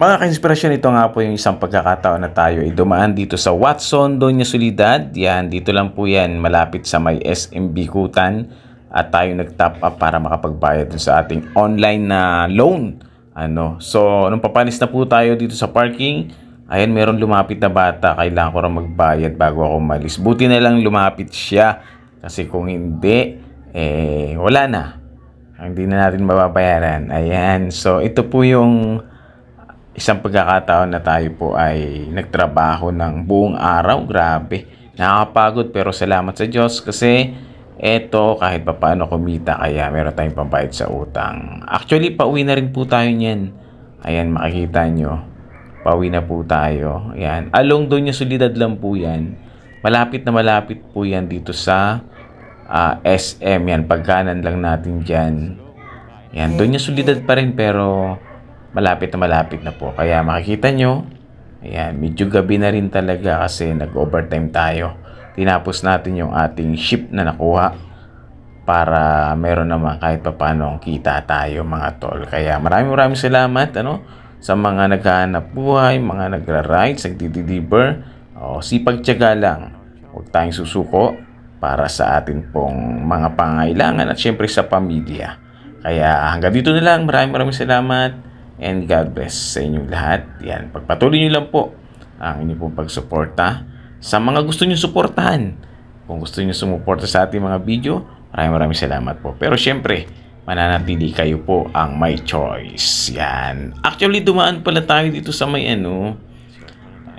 Mga ka-inspirasyon, ito nga po yung isang pagkakataon na tayo ay dumaan dito sa Watson, Doña Solidad. Yan, dito lang po yan, malapit sa may SM Bikutan. At tayo nag-top up para makapagbayad dun sa ating online na loan. Ano, so, nung papanis na po tayo dito sa parking, ayan, meron lumapit na bata. Kailangan ko rin magbayad bago ako umalis. Buti na lang lumapit siya. Kasi kung hindi, eh, wala na. Hindi na natin mababayaran. Ayan, so ito po yung isang pagkakataon na tayo po ay nagtrabaho ng buong araw. Grabe. Nakakapagod pero salamat sa Diyos kasi eto kahit pa paano kumita kaya meron tayong pambayad sa utang. Actually, pauwi na rin po tayo niyan. Ayan, makikita nyo. Pauwi na po tayo. Ayan. Along doon yung solidad lang po yan. Malapit na malapit po yan dito sa ah, SM. Yan, pagkanan lang natin dyan. Yan, doon yung solidad pa rin pero malapit na malapit na po. Kaya makikita nyo, ayan, medyo gabi na rin talaga kasi nag-overtime tayo. Tinapos natin yung ating ship na nakuha para meron naman kahit pa paano kita tayo mga tol. Kaya maraming maraming salamat ano, sa mga naghahanap buhay, mga nagra-rides, nagdi-deliver. O, sipag tiyaga lang. Huwag tayong susuko para sa atin pong mga pangailangan at syempre sa pamilya. Kaya hanggang dito na lang. Maraming maraming salamat. And God bless sa inyong lahat. Yan. Pagpatuloy nyo lang po ang inyong pong pagsuporta sa mga gusto nyo suportahan. Kung gusto nyo sumuporta sa ating mga video, maraming maraming salamat po. Pero syempre, mananatili kayo po ang my choice. Yan. Actually, dumaan pala tayo dito sa may ano,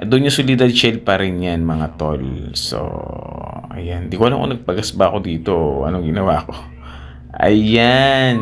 doon yung Solidad Shell pa rin yan, mga tol. So, ayan. Di ko alam kung nagpagas ba ako dito anong ginawa ko. Ayan.